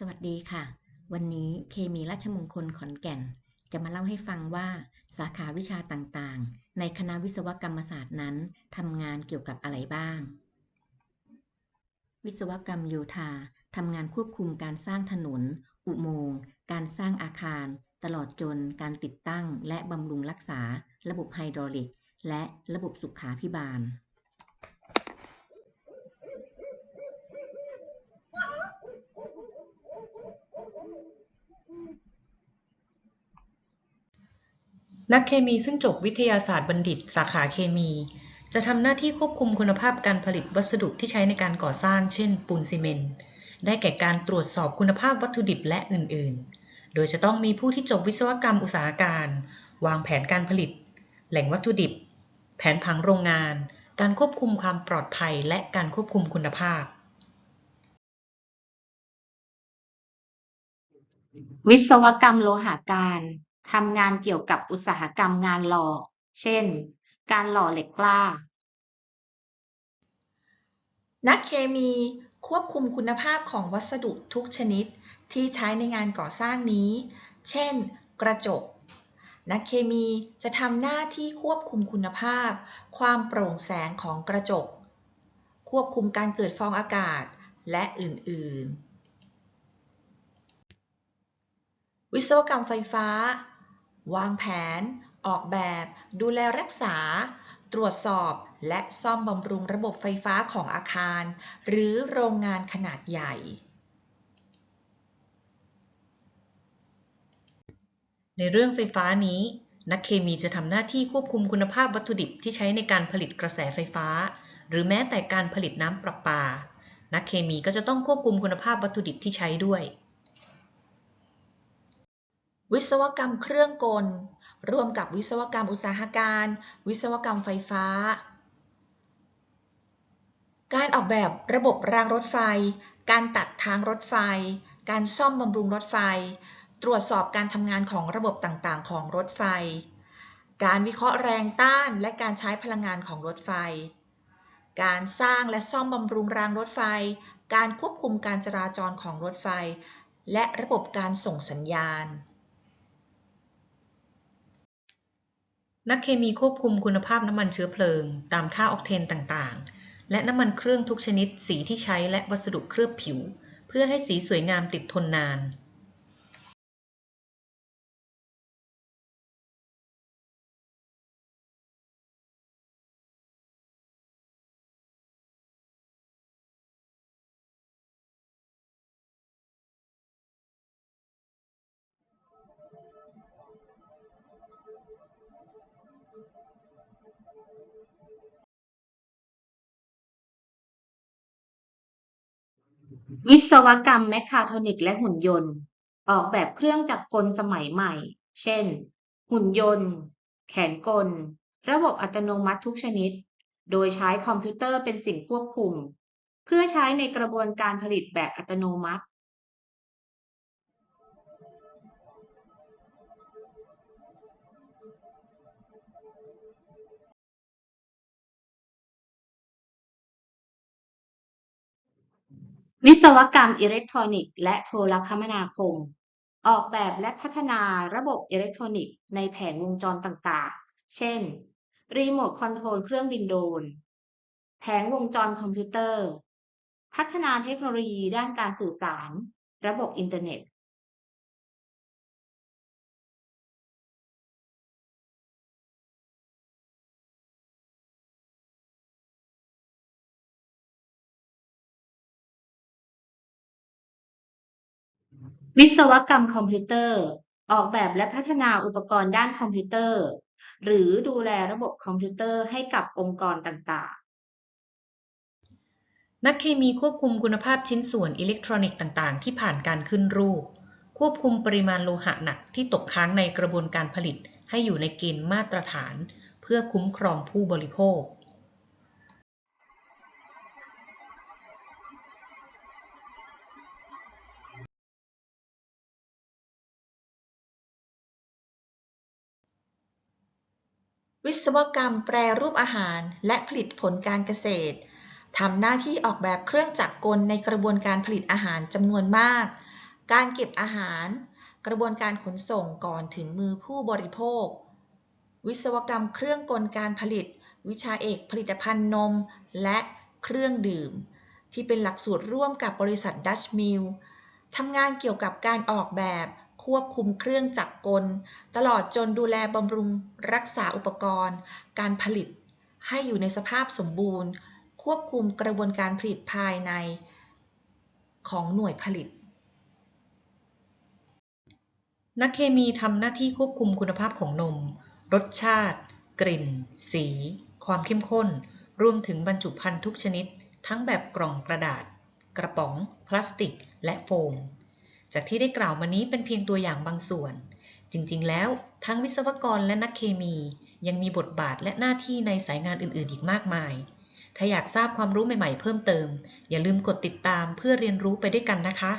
สวัสดีค่ะ วันนี้เคมีราชมงคลขอนแก่น จะมาเล่าให้ฟังว่าสาขาวิชาต่างๆ ในคณะวิศวกรรมศาสตร์นั้นทำงานเกี่ยวกับอะไรบ้าง วิศวกรรมโยธาทำงานควบคุมการสร้างถนน อุโมงค์การสร้างอาคาร ตลอดจนการติดตั้ง และบำรุงรักษา ระบบไฮดรอลิก และระบบสุขาภิบาล นักเคมีซึ่งจบวิทยาศาสตร์บัณฑิต สาขาเคมี จะทำหน้าที่ควบคุมคุณภาพการผลิตวัสดุที่ใช้ในการก่อสร้าง เช่น ปูนซีเมนต์ได้แก่การตรวจสอบคุณภาพวัตถุดิบและอื่น ๆ โดยจะต้องมีผู้ที่จบวิศวกรรมอุตสาหการ วางแผนการผลิต แหล่งวัตถุดิบ แผนผังโรงงาน การควบคุมความปลอดภัย และการควบคุมคุณภาพ วิศวกรรมโลหาการ ทำงานเกี่ยวกับอุตสาหกรรมงานหล่อ เช่น การหล่อเหล็กกล้า นักเคมีควบคุมคุณภาพของวัสดุทุกชนิดที่ใช้ในงานก่อสร้างนี้ เช่น กระจก นักเคมีจะทำหน้าที่ควบคุมคุณภาพ ความโปร่งแสงของกระจก ควบคุมการเกิดฟองอากาศ และอื่น ๆ วิศวกรรมไฟฟ้า วางแผน ออกแบบ ดูแลรักษา ตรวจสอบ และซ่อมบำรุงระบบไฟฟ้าของอาคาร หรือโรงงานขนาดใหญ่ ในเรื่องไฟฟ้านี้ นักเคมีจะทำหน้าที่ควบคุมคุณภาพวัตถุดิบที่ใช้ในการผลิตกระแสไฟฟ้า หรือแม้แต่การผลิตน้ำประปา นักเคมีก็จะต้องควบคุมคุณภาพวัตถุดิบที่ใช้ด้วย วิศวกรรมเครื่องกล ร่วมกับวิศวกรรมอุตสาหการ วิศวกรรมไฟฟ้า การออกแบบระบบรางรถไฟ การตัดทางรถไฟ การซ่อมบำรุงรถไฟ ตรวจสอบการทำงานของระบบต่างๆ ของรถไฟ การวิเคราะห์แรงต้านและการใช้พลังงานของรถไฟ การสร้างและซ่อมบำรุงรางรถไฟ การควบคุมการจราจรของรถไฟ และระบบการส่งสัญญาณ นักเคมีควบคุมคุณภาพน้ำมันเชื้อเพลิง ตามค่าออกเทนต่างๆ และน้ำมันเครื่องทุกชนิด สีที่ใช้และวัสดุเคลือบผิว เพื่อให้สีสวยงามติดทนนาน วิศวกรรมแมคคาทรอนิกและหุ่นยนต์ ออกแบบเครื่องจักรกลสมัยใหม่ เช่น หุ่นยนต์ แขนกล ระบบอัตโนมัติทุกชนิด โดยใช้คอมพิวเตอร์เป็นสิ่งควบคุม เพื่อใช้ในกระบวนการผลิตแบบอัตโนมัติ วิศวกรรมอิเล็กทรอนิกส์และโทรคมนาคม ออกแบบและพัฒนาระบบอิเล็กทรอนิกส์ในแผงวงจรต่างๆ เช่น รีโมทคอนโทรลเครื่องบินโดรน แผงวงจรคอมพิวเตอร์ พัฒนาเทคโนโลยีด้านการสื่อสาร ระบบอินเทอร์เน็ต วิศวกรรมคอมพิวเตอร์ ออกแบบและพัฒนาอุปกรณ์ด้านคอมพิวเตอร์ หรือดูแลระบบคอมพิวเตอร์ให้กับองค์กรต่างๆ นักเคมีควบคุมคุณภาพชิ้นส่วนอิเล็กทรอนิกส์ต่างๆ ที่ผ่านการขึ้นรูป ควบคุมปริมาณโลหะหนักที่ตกค้างในกระบวนการผลิตให้อยู่ในเกณฑ์มาตรฐาน เพื่อคุ้มครองผู้บริโภค วิศวกรรมแปรรูปอาหารและผลิตผลการเกษตรทำหน้าที่ออกแบบเครื่องจักรกลในกระบวนการผลิตอาหารจำนวนมาก การเก็บอาหาร กระบวนการขนส่งก่อนถึงมือผู้บริโภค วิศวกรรมเครื่องกลการผลิต วิชาเอกผลิตภัณฑ์นม และเครื่องดื่ม ที่เป็นหลักสูตรร่วมกับบริษัทดัชมิลทำงานเกี่ยวกับการออกแบบ ควบคุมเครื่องจักรกล ตลอดจนดูแลบำรุงรักษาอุปกรณ์ การผลิต ให้อยู่ในสภาพสมบูรณ์ ควบคุมกระบวนการผลิตภายใน ของหน่วยผลิต นักเคมีทำหน้าที่ควบคุมคุณภาพของนม รสชาติ กลิ่น สี ความเข้มข้น รวมถึงบรรจุภัณฑ์ทุกชนิด ทั้งแบบกล่องกระดาษ กระป๋อง พลาสติก และโฟม จากที่ได้กล่าวมานี้เป็นเพียงตัวอย่างบางส่วน จริงๆ แล้วทั้งวิศวกรและนักเคมี ยังมีบทบาทและหน้าที่ในสายงานอื่นๆ อีกมากมาย ถ้าอยากทราบความรู้ใหม่ๆ เพิ่มเติม อย่าลืมกดติดตามเพื่อเรียนรู้ไปด้วยกันนะคะ